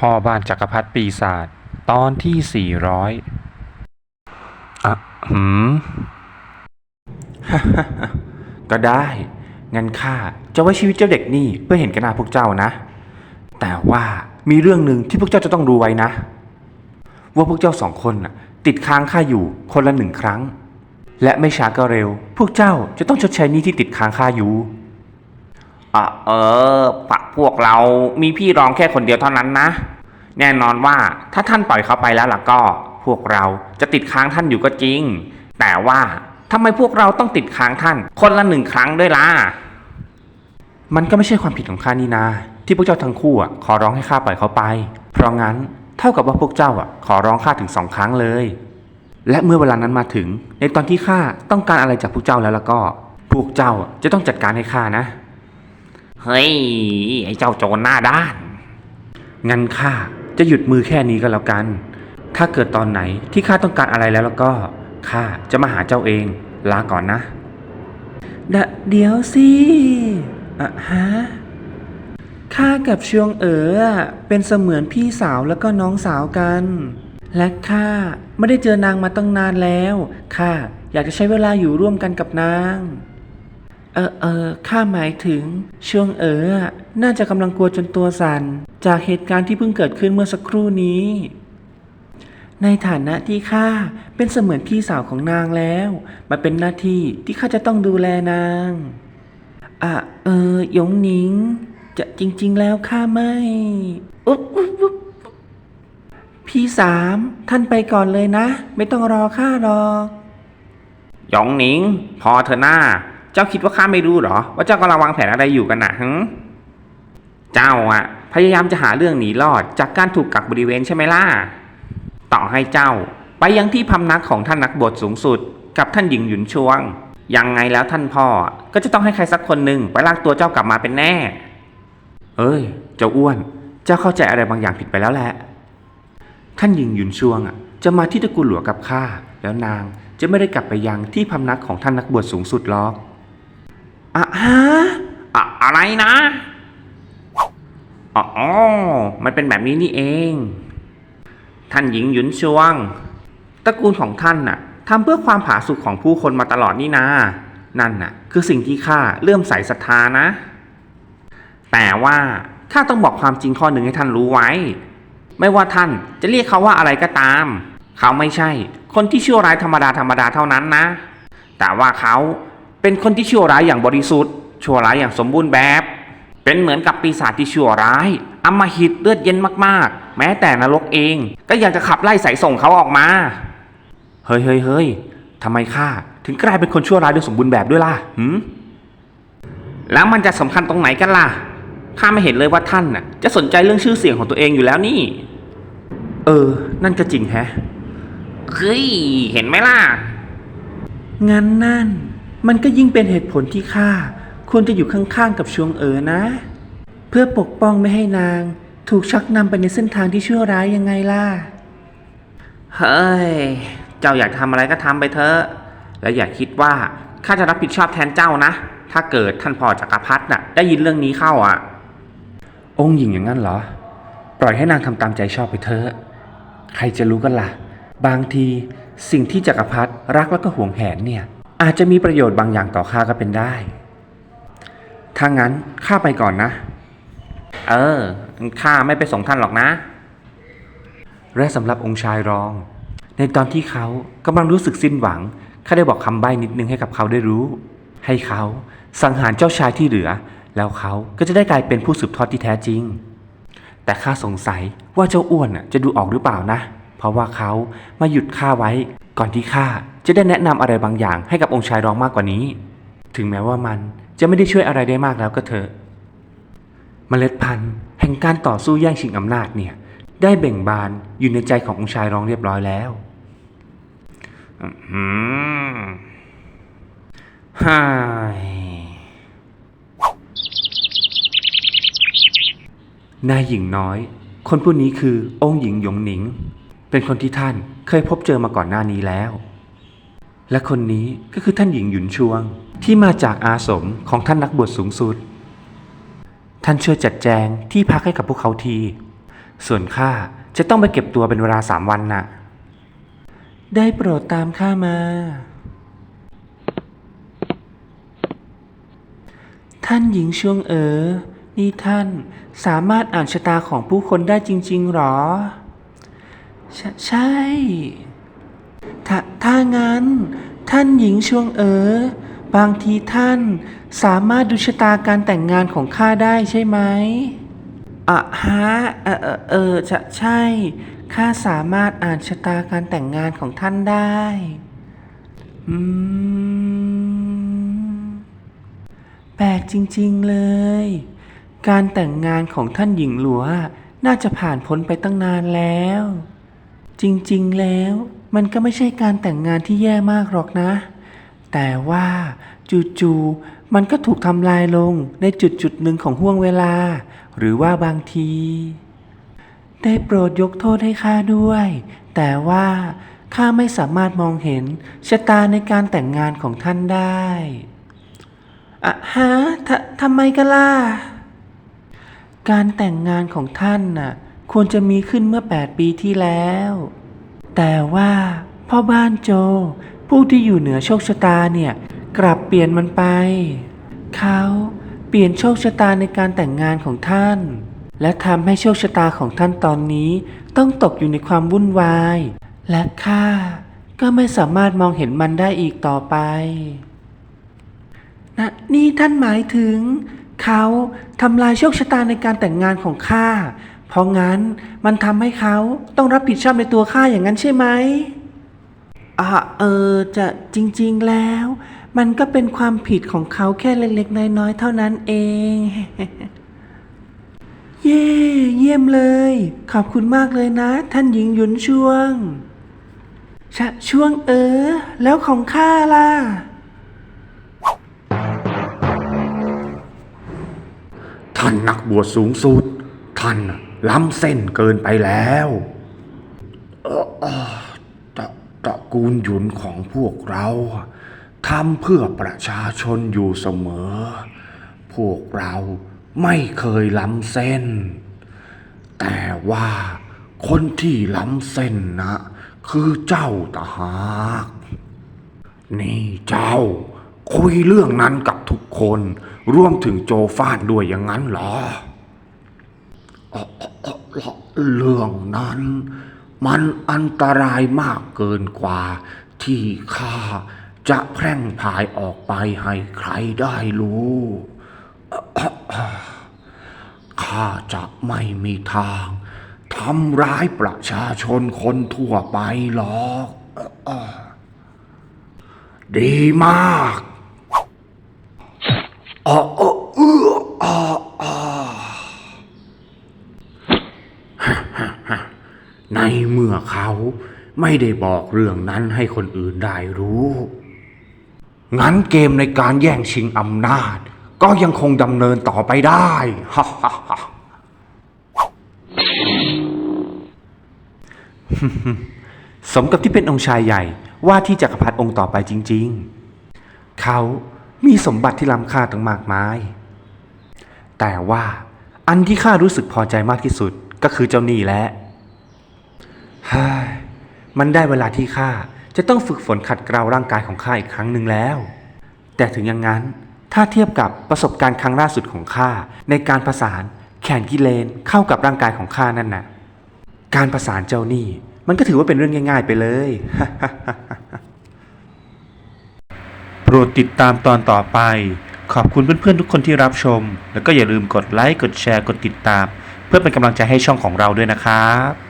พ่อบ้านจักรพรรดิปีศาจตอนที่สี่ร้อยอะหืม ก็ได้ งั้นข้าจะไว้ชีวิตเจ้าเด็กนี่เพื่อเห็นกันหน้าพวกเจ้านะ แต่ว่ามีเรื่องหนึ่งที่พวกเจ้าจะต้องรู้ไว้นะ ว่าพวกเจ้าสองคนน่ะ ติดค้างข้าอยู่คนละหนึ่งครั้ง และไม่ช้าก็เร็ว พวกเจ้าจะต้องชดใช้หนี้ที่ติดค้างข้าอยู่ อะเออพวกเรามีพี่รองแค่คนเดียวเท่านั้นนะ แน่นอนว่าถ้าท่านปล่อยเขาไปแล้วล่ะก็ พวกเราจะติดค้างท่านอยู่ก็จริง แต่ว่าทำไมพวกเราต้องติดค้างท่าน คนละหนึ่งครั้งด้วยล่ะ มันก็ไม่ใช่ความผิดของข้านี่นา ที่พวกเจ้าทั้งคู่อะขอร้องให้ข้าปล่อยเขาไป เพราะงั้นเท่ากับว่าพวกเจ้าอะขอร้องข้าถึงสองครั้งเลย และเมื่อเวลานั้นมาถึง ในตอนที่ข้าต้องการอะไรจากพวกเจ้าแล้วล้วก็ พวกเจ้าจะต้องจัดการให้ข้านะ เฮ้ย ไอ้เจ้าโจรหน้าด้าน งั้นข้าจะหยุดมือแค่นี้ก็แล้วกัน ถ้าเกิดตอนไหนที่ข้าต้องการอะไรแล้วแล้วก็ข้าจะมาหาเจ้าเอง ลาก่อนนะเดะเดี๋ยวสิอะฮะ ข้ากับชวงเอ๋อเป็นเสมือนพี่สาวแล้วก็น้องสาวกัน และข้าไม่ได้เจอนางมาตั้งนานแล้ว ข้าอยากจะใช้เวลาอยู่ร่วมกันกับนาง เออเออข้าหมายถึงช่วงเอ๋อน่าจะกำลังกลัวจนตัวสัน่น จากเหตุการณ์ที่เพิ่งเกิดขึ้นเมื่อสักครู่นี้ ในฐานะที่ข้าเป็นเสมือนพี่สาวของนางแล้ว มันเป็นหน้าที่ที่ข้าจะต้องดูแลนางอะเออหยงหนิง จะจริง ๆ แล้วข้าไม่อุ๊บอุ๊บอุ๊บพี่สามท่านไปก่อนเลยนะ ไม่ต้องรอข้าหรอกหยองหนิง พอเธอหน้า เจ้าคิดว่าข้าไม่รู้เหรอ ว่าเจ้ากำลังวางแผนอะไรอยู่กันนะฮึเจ้าอะพยายามจะหาเรื่องหนีรอดจากการถูกกักบริเวณใช่ไหมล่ะ ต่อให้เจ้า ไปยังที่พำนักของท่านนักบวชสูงสุด กับท่านหญิงหยุนชวง ยังไงแล้วท่านพ่อ ก็จะต้องให้ใครสักคนหนึ่งไปลากตัวเจ้ากลับมาเป็นแน่ เอ้ย เจ้าอ้วน เจ้าเข้าใจอะไรบางอย่างผิดไปแล้วแหละ ท่านหญิงหยุนชวงอะจะมาที่ตระกูลหลวงกับข้า แล้วนางจะไม่ได้กลับไปยังที่พำนักของท่านนักบวชสูงสุดหรอก อะฮะอะอะไรนะอ๋อ มันเป็นแบบนี้นี่เอง ท่านหญิงหยุนชวง ตระกูลของท่านน่ะทำเพื่อความผาสุกของผู้คนมาตลอดนี่นา นั่นน่ะ คือสิ่งที่ข้าเลื่อมใสศรัทธานะ แต่ว่าข้าต้องบอกความจริงข้อหนึ่งให้ท่านรู้ไว้ ไม่ว่าท่านจะเรียกเขาว่าอะไรก็ตาม เขาไม่ใช่ คนที่ชั่วร้ายธรรมดาธรรมดาเท่านั้นนะ แต่ว่าเขา เป็นคนที่ชั่วร้ายอย่างบริสุทธิ์ ชั่วร้ายอย่างสมบูรณ์แบบ เป็นเหมือนกับปีศาจที่ชั่วร้ายอำมหิตเลือดเย็นมากๆ แม้แต่นรกเองก็อยากจะขับไล่สายส่งเขาออกมา เฮ้ยเฮ้ยเฮ้ยทำไมข้าถึงกลายเป็นคนชั่วร้ายโดยสมบูรณ์แบบด้วยล่ะหืมแล้วมันจะสำคัญตรงไหนกันล่ะ ข้าไม่เห็นเลยว่าท่านน่ะ จะสนใจเรื่องชื่อเสียงของตัวเองอยู่แล้วนี่ เออ นั่นก็จริงแฮะเฮ้ย เห็นไหมล่ะ งั้นนั่น มันก็ยิ่งเป็นเหตุผลที่ข้าควรจะอยู่ข้างๆกับชวงเอ๋อนะ เพื่อปกป้องไม่ให้นาง ถูกชักนำไปในเส้นทางที่ชั่วร้ายยังไงล่ะ เฮ้ย เจ้าอยากทำอะไรก็ทำไปเถอะ และอย่าคิดว่าข้าจะรับผิดชอบแทนเจ้านะ ถ้าเกิดท่านพ่อจักรพรรดิน่ะ ได้ยินเรื่องนี้เข้าอะ องค์หญิงอย่างนั้นเหรอ ปล่อยให้นางทำตามใจชอบไปเถอะ ใครจะรู้กันล่ะ บางทีสิ่งที่จักรพรรดิรักแล้วก็หวงแหนเนี่ย อาจจะมีประโยชน์บางอย่างต่อข้าก็เป็นได้ ถ้างั้นข้าไปก่อนนะ เออ ข้าไม่ไปส่งท่านหรอกนะ และสำหรับองค์ชายรอง ในตอนที่เขากำลังรู้สึกสิ้นหวัง ข้าได้บอกคำใบ้นิดนึงให้กับเขาได้รู้ ให้เขาสังหารเจ้าชายที่เหลือ แล้วเขาก็จะได้กลายเป็นผู้สืบทอดที่แท้จริง แต่ข้าสงสัยว่าเจ้าอ้วนจะดูออกหรือเปล่านะ เพราะว่าเขามาหยุดข้าไว้ก่อนที่ข้าจะได้แนะนำอะไรบางอย่างให้กับองค์ชายรองมากกว่านี้ ถึงแม้ว่ามันจะไม่ได้ช่วยอะไรได้มากแล้วก็เถอะเมล็ดพันธุ์แห่งการต่อสู้แย่งชิงอำนาจเนี่ยได้เบ่งบานอยู่ในใจขององค์ชายรองเรียบร้อยแล้วฮ่ายนายหญิงน้อย คนผู้นี้คือองค์หญิงหยงหนิง เป็นคนที่ท่านเคยพบเจอมาก่อนหน้านี้แล้ว และคนนี้ก็คือท่านหญิงหยุนชวง ที่มาจากอาสมของท่านนักบวชสูงสุด ท่านช่วยจัดแจงที่พักให้กับพวกเขาที ส่วนข้าจะต้องไปเก็บตัวเป็นเวลาสามวันน่ะ ได้โปรดตามข้ามา ท่านหญิงช่วงเอ๋อ นี่ท่านสามารถอ่านชะตาของผู้คนได้จริง ๆหรอ ใชใช่ ถ้าถ้างั้น ท่านหญิงช่วงเอ๋อบางทีท่านสามารถดูชะตาการแต่งงานของข้าได้ใช่ไหมอะฮะเออเออเออจะใช่ข้าสามารถอ่านชะตาการแต่งงานของท่านได้อืมแปลกจริง ๆเลย การแต่งงานของท่านหญิงหลัวน่าจะผ่านพ้นไปตั้งนานแล้ว จริงๆ แล้วมันก็ไม่ใช่การแต่งงานที่แย่มากหรอกนะ แต่ว่าจู่ๆมันก็ถูกทำลายลงในจุดจุดๆหนึ่งของห่วงเวลา หรือว่าบางที ได้โปรดยกโทษให้ข้าด้วย แต่ว่าข้าไม่สามารถมองเห็นชะตาในการแต่งงานของท่านได้อะฮะททำไมกันล่ะ การแต่งงานของท่านน่ะ ควรจะมีขึ้นเมื่อ 8 ปีที่แล้ว แต่ว่าพ่อบ้านโจ ผู้ที่อยู่เหนือโชคชะตาเนี่ย กลับเปลี่ยนมันไป เขาเปลี่ยนโชคชะตาในการแต่งงานของท่าน และทำให้โชคชะตาของท่านตอนนี้ต้องตกอยู่ในความวุ่นวาย และข้าก็ไม่สามารถมองเห็นมันได้อีกต่อไปนะนี่ท่านหมายถึง เขาทำลายโชคชะตาในการแต่งงานของข้า เพราะงั้นมันทำให้เขาต้องรับผิดชอบในตัวข้าอย่างนั้นใช่ไหมอะเออจะจริงๆแล้ว มันก็เป็นความผิดของเขาแค่เล็กๆน้อยๆเท่านั้นเอง เย่เยี่ยมเลย ขอบคุณมากเลยนะ ท่านหญิงหยุนช่วงชะช่วงเออ แล้วของข้าล่ะ ท่านนักบวชสูงสุด ท่านน่ะ ล้ำเส้นเกินไปแล้วเอ่อเอ่อตระตระกูลหยุนของพวกเราทำเพื่อประชาชนอยู่เสมอ พวกเราไม่เคยล้ำเส้น แต่ว่าคนที่ล้ำเส้นนะ คือเจ้าตาหากนี่เจ้า คุยเรื่องนั้นกับทุกคน รวมถึงโจฟานด้วยอย่างนั้นเหรอ เรื่องนั้น มันอันตรายมากเกินกว่า ที่ข้าจะแพร่งพายออกไปให้ใครได้รู้ข้าจะไม่มีทางทำร้ายประชาชนคนทั่วไปหรอกดีมากอ๋อเออเอออ่าอ่าฮ่าฮ่าฮ่า ในเมื่อเขาไม่ได้บอกเรื่องนั้นให้คนอื่นได้รู้ งั้นเกมในการแย่งชิงอำนาจ ก็ยังคงดำเนินต่อไปได้ฮ่าฮ่าฮ่าสมกับที่เป็นองค์ชายใหญ่ว่าที่จักรพรรดิองค์ต่อไปจริง ๆ เขามีสมบัติที่ล้ำค่าตั้งมากมาย แต่ว่าอันที่ข้ารู้สึกพอใจมากที่สุดก็คือเจ้าหนี้แหละ ฮ่ายมันได้เวลาที่ข้าจะต้องฝึกฝนขัดเกลาร่างกายของข้าอีกครั้งหนึ่งแล้ว แต่ถึงอย่างนั้น ถ้าเทียบกับประสบการณ์ครั้งล่าสุดของข้าในการประสานแขนกิเลนเข้ากับร่างกายของข้านั่นน่ะ การประสานเจ้าหนี้มันก็ถือว่าเป็นเรื่องง่ายๆไปเลย โปรดติดตามตอนต่อไป ขอบคุณเพื่อนๆทุกคนที่รับชม แล้วก็อย่าลืมกดไลค์ กดแชร์ กดติดตาม เพื่อเป็นกำลังใจให้ช่องของเราด้วยนะครับ